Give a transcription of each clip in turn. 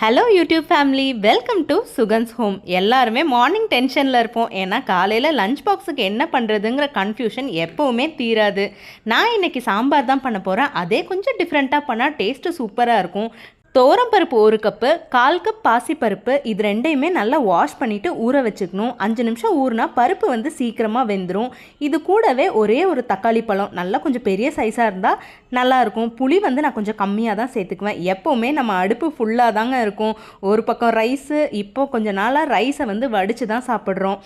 Hello YouTube family welcome to Sugan's home எல்லாருமே morning டென்ஷனில் இருப்போம். ஏன்னா காலையில் லஞ்ச் பாக்ஸுக்கு என்ன பண்ணுறதுங்கிற கன்ஃபியூஷன் எப்போவுமே தீராது. நான் இன்னைக்கு சாம்பார் தான் பண்ண போகிறேன் அதே கொஞ்சம் டிஃப்ரெண்ட்டாக பண்ணால் டேஸ்ட்டு சூப்பராக இருக்கும். பருப்பு ஒரு கப்பு கால் கப் பாசிப்பருப்பு இது ரெண்டையுமே நல்லா வாஷ் பண்ணிவிட்டு ஊற வச்சுக்கணும். அஞ்சு நிமிஷம் ஊறினா பருப்பு வந்து சீக்கிரமாக வெந்துடும் இது கூடவே ஒரே ஒரு தக்காளி பழம் நல்லா கொஞ்சம் பெரிய சைஸாக இருந்தால் நல்லாயிருக்கும் புளி வந்து நான் கொஞ்சம் கம்மியாக தான் சேர்த்துக்குவேன். எப்போவுமே நம்ம அடுப்பு ஃபுல்லாக தாங்க இருக்கும். ஒரு பக்கம் ரைஸு இப்போ கொஞ்ச நாளாக ரைஸை வந்து வடித்து தான் சாப்பிட்றோம்.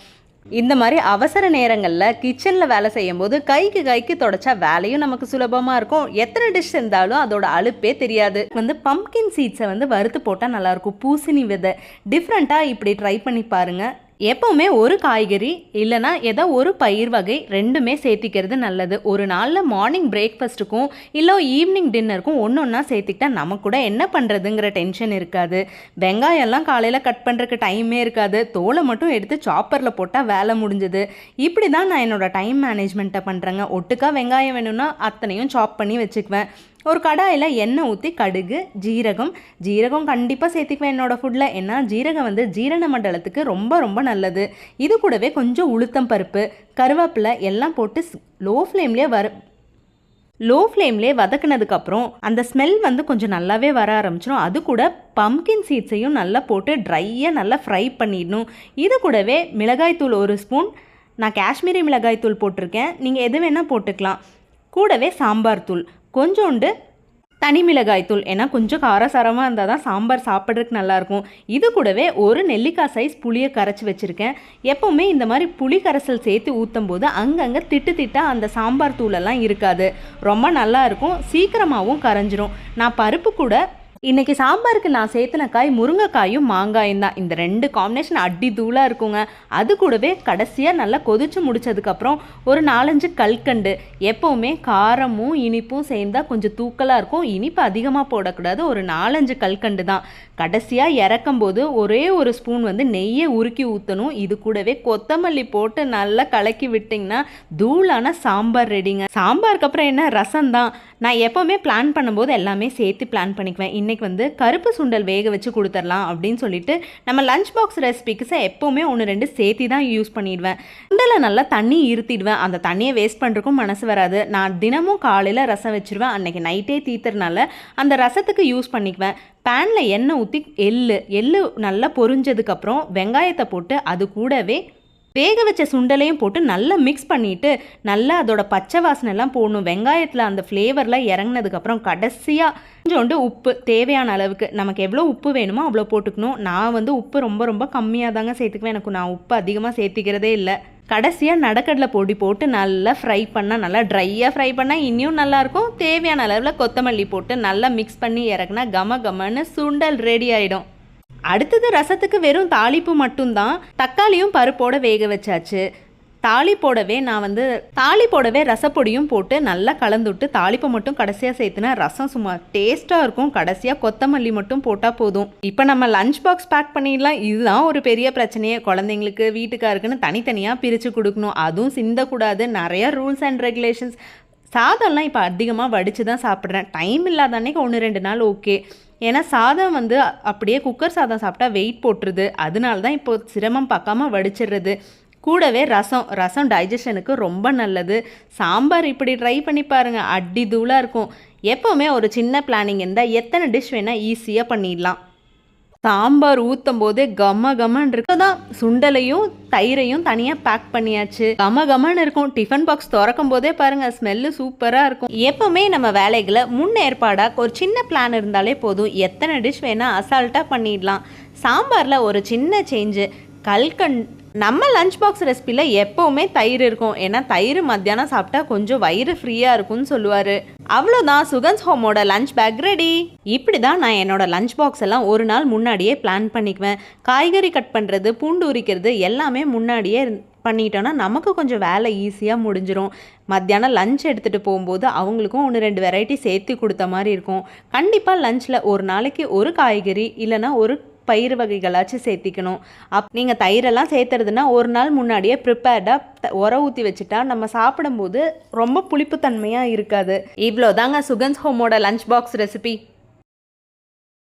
இந்த மாதிரி அவசர நேரங்களில் கிச்சனில் வேலை செய்யும் போது கைக்கு கைக்கு தொடச்சா வேலையும் நமக்கு சுலபமாக இருக்கும். எத்தனை டிஷ் இருந்தாலும் அதோட அலுப்பே தெரியாது. வந்து பம்கின் சீட்ஸை வந்து வறுத்து போட்டால் நல்லாயிருக்கும் பூசணி விதை. டிஃப்ரெண்ட்டாக இப்படி ட்ரை பண்ணி பாருங்கள் எப்போவுமே ஒரு காய்கறி இல்லைனா ஏதோ ஒரு பயிர் வகை ரெண்டுமே சேர்த்திக்கிறது நல்லது. ஒரு நாளில் மார்னிங் பிரேக்ஃபாஸ்ட்டுக்கும் இல்லை ஈவினிங் டின்னருக்கும் ஒன்று ஒன்றா சேர்த்திக்கிட்டா நம்ம கூட என்ன பண்ணுறதுங்கிற டென்ஷன் இருக்காது. வெங்காயம்லாம் காலையில் கட் பண்ணுறதுக்கு டைமே இருக்காது. தோலை மட்டும் எடுத்து சாப்பரில் போட்டால் வேலை முடிஞ்சது. இப்படி தான் நான் என்னோடய டைம் மேனேஜ்மெண்ட்டை பண்ணுறேங்க ஒட்டுக்கா வெங்காயம் வேணும்னா அத்தனையும் சாப் பண்ணி வச்சுக்குவேன். ஒரு கடாயில் எண்ணெய் ஊற்றி கடுகு ஜீரகம். ஜீரகம் கண்டிப்பாக சேர்த்துக்குவேன் என்னோடய ஃபுட்டில் ஏன்னா ஜீரகம் வந்து ஜீரண மண்டலத்துக்கு ரொம்ப ரொம்ப நல்லது. இது கூடவே கொஞ்சம் உளுத்தம் பருப்பு கருவேப்பிலை எல்லாம் போட்டு லோ ஃப்ளேம்லேயே வர லோ ஃப்ளேம்லேயே வதக்குனதுக்கப்புறம் அந்த ஸ்மெல் வந்து கொஞ்சம் நல்லாவே வர ஆரம்பிச்சிடும் அது கூட பம்கின் சீட்ஸையும் நல்லா போட்டு ட்ரையாக நல்லா ஃப்ரை பண்ணிடணும். இது கூடவே மிளகாய்த்தூள் ஒரு ஸ்பூன் நான் காஷ்மீரி மிளகாய்த்தூள் போட்டிருக்கேன். நீங்கள் எது வேணால் போட்டுக்கலாம். கூடவே சாம்பார் தூள். கொஞ்சோண்டு தனி மிளகாய்த்தூள் ஏன்னா கொஞ்சம் காரசாரமாக இருந்தால் தான் சாம்பார் சாப்பிட்றதுக்கு நல்லாயிருக்கும். இது கூடவே ஒரு நெல்லிக்காய் சைஸ் புளியை கரைச்சி வச்சுருக்கேன். எப்போவுமே இந்த மாதிரி புளி கரைசல் சேர்த்து ஊற்றும் போது அங்கங்கே திட்டு திட்டாக அந்த சாம்பார் தூளெல்லாம் இருக்காது. ரொம்ப நல்லா இருக்கும். சீக்கிரமாகவும் கரைஞ்சிரும். நான் பருப்பு கூட இன்றைக்கி சாம்பாருக்கு நான் சேர்த்துன காய் முருங்கைக்காயும் மாங்காயும் தான். இந்த ரெண்டு காம்பினேஷன் அடி தூளாக இருக்குங்க. அது கூடவே கடைசியாக நல்லா கொதிச்சு முடிச்சதுக்கப்புறம் ஒரு நாலஞ்சு கல்கண்டு எப்போவுமே காரமும் இனிப்பும் சேர்ந்தால் கொஞ்சம் தூக்கலாக இருக்கும். இனிப்பு அதிகமாக போடக்கூடாது. ஒரு நாலஞ்சு கல்கண்டு தான். கடைசியாக இறக்கும் போது ஒரே ஒரு ஸ்பூன் வந்து நெய்யை உருக்கி ஊற்றணும் இது கூடவே கொத்தமல்லி போட்டு நல்லா கலக்கி விட்டிங்கன்னா தூளான சாம்பார் ரெடிங்க சாம்பாருக்கு அப்புறம் என்ன? ரசம் தான். நான் எப்போவுமே பிளான் பண்ணும்போது எல்லாமே சேர்த்து பிளான் பண்ணிக்குவேன். இன்றைக்கி வந்து கருப்பு சுண்டல் வேக வச்சு கொடுத்துடலாம் அப்படின்னு சொல்லிட்டு நம்ம லஞ்ச் பாக்ஸ் ரெசிபிக்குஸை எப்போவுமே ஒன்று ரெண்டு சேர்த்தி தான் யூஸ் பண்ணிடுவேன். சுண்டலை நல்லா தண்ணி இருத்திடுவேன். அந்த தண்ணியை வேஸ்ட் பண்ணுறக்கும் மனசு வராது. நான் தினமும் காலையில் ரசம் வச்சுருவேன். அன்றைக்கி நைட்டே தீத்துறனால அந்த ரசத்துக்கு யூஸ் பண்ணிக்குவேன். பேனில் எண்ணெய் ஊற்றி எள்ளு எள்ளு நல்லா பொரிஞ்சதுக்கப்புறம் வெங்காயத்தை போட்டு அது கூடவே வேக வச்ச சுண்டலையும் போட்டு நல்லா மிக்ஸ் பண்ணிவிட்டு நல்லா அதோட பச்சை வாசனைலாம் போடணும். வெங்காயத்தில் அந்த ஃப்ளேவர்லாம் இறங்கினதுக்கப்புறம் கடைசியாக கொஞ்சோண்டு உப்பு தேவையான அளவுக்கு. நமக்கு எவ்வளோ உப்பு வேணுமோ அவ்வளோ போட்டுக்கணும். நான் வந்து உப்பு ரொம்ப ரொம்ப கம்மியாக தாங்க சேர்த்துக்குவேன். எனக்கு நான் உப்பு அதிகமாக சேர்த்திக்கிறதே இல்லை. கடைசியாக நடக்கடலை பொடி போட்டு நல்லா ஃப்ரை பண்ணால் நல்லா ட்ரையாக ஃப்ரை பண்ணால் இன்னும் நல்லாயிருக்கும். தேவையான அளவில் கொத்தமல்லி போட்டு நல்லா மிக்ஸ் பண்ணி இறக்குனா கம கமன்னு சுண்டல் ரெடி ஆகிடும் அடுத்தது ரசத்துக்கு வெறும் தாளிப்பு மட்டும்தான். தக்காளியும் பருப்போட வேக வச்சாச்சு. தாலி போடவே நான் வந்து தாலி போடவே ரசப்பொடியும் போட்டு நல்லா கலந்துட்டு தாளிப்பை மட்டும் கடைசியாக சேர்த்துனா ரசம் சும்மா டேஸ்ட்டாக இருக்கும். கடைசியாக கொத்தமல்லி மட்டும் போட்டால் போதும். இப்போ நம்ம லஞ்ச் பாக்ஸ் பேக் பண்ணிடலாம். இதுதான் ஒரு பெரிய பிரச்சனையே. குழந்தைங்களுக்கு வீட்டுக்காருக்குன்னு தனித்தனியாக பிரித்து கொடுக்கணும். அதுவும் சிந்தக்கூடாது. நிறையா ரூல்ஸ் அண்ட் ரெகுலேஷன்ஸ் சாதம்லாம் இப்போ அதிகமாக வடித்து தான் சாப்பிட்றேன். டைம் இல்லாத அன்னைக்கு ஒன்று ரெண்டு நாள் ஓகே ஏன்னா சாதம் வந்து அப்படியே குக்கர் சாதம் சாப்பிட்டா வெயிட் போட்டுருது. அதனால தான் இப்போ சிரமம் பார்க்காம வடிச்சிடுறது. கூடவே ரசம் ரசம் டைஜஷனுக்கு ரொம்ப நல்லது. சாம்பார் இப்படி ட்ரை பண்ணி பாருங்கள் அடி தூளாக இருக்கும். எப்போவுமே ஒரு சின்ன பிளானிங் இருந்தால் எத்தனை டிஷ் வேணால் ஈஸியாக பண்ணிடலாம். சாம்பார் ஊற்றும் போதே கம கமன் இருக்கு. தான் சுண்டலையும் தயிரையும் தனியாக பேக் பண்ணியாச்சு. கம கமன் இருக்கும். டிஃபன் பாக்ஸ் திறக்கும் போதே பாருங்க ஸ்மெல்லு சூப்பராக இருக்கும். எப்பவுமே நம்ம வேலைகளை முன்னேற்பாடாக ஒரு சின்ன பிளான் இருந்தாலே போதும். எத்தனை டிஷ் வேணால் அசால்ட்டாக பண்ணிடலாம். சாம்பாரில் ஒரு சின்ன சேஞ்சு கல்கண் நம்ம லஞ்ச் பாக்ஸ் ரெசிபியில் எப்போவுமே தயிர் இருக்கும். ஏன்னா தயிர் மத்தியானம் சாப்பிட்டா கொஞ்சம் வயிறு ஃப்ரீயாக இருக்கும்னு சொல்லுவார். அவ்வளோதான் சுகன்ஸ் ஹோமோட லஞ்ச் பேக் ரெடி இப்படி தான் நான் என்னோட லஞ்ச் பாக்ஸ் எல்லாம் ஒரு நாள் முன்னாடியே பிளான் பண்ணிக்குவேன். காய்கறி கட் பண்ணுறது பூண்டு உரிக்கிறது எல்லாமே முன்னாடியே பண்ணிட்டோன்னா நமக்கு கொஞ்சம் வேலை ஈஸியாக முடிஞ்சிடும் மத்தியானம் லஞ்ச் எடுத்துகிட்டு போகும்போது அவங்களுக்கும் ஒன்று ரெண்டு வெரைட்டி சேர்த்து கொடுத்த மாதிரி இருக்கும். கண்டிப்பாக லஞ்சில் ஒரு நாளைக்கு ஒரு காய்கறி இல்லைனா ஒரு பயிர் வகைகளாச்சும் சேர்த்திக்கணும். அப் நீங்கள் தயிரெல்லாம் சேர்த்துறதுனா ஒரு நாள் முன்னாடியே ப்ரிப்பேர்டாக உர ஊற்றி வச்சுட்டா நம்ம சாப்பிடும்போது ரொம்ப புளிப்புத்தன்மையாக இருக்காது. இவ்வளோ தாங்க சுகன்ஸ் ஹோமோட லஞ்ச் பாக்ஸ் ரெசிபி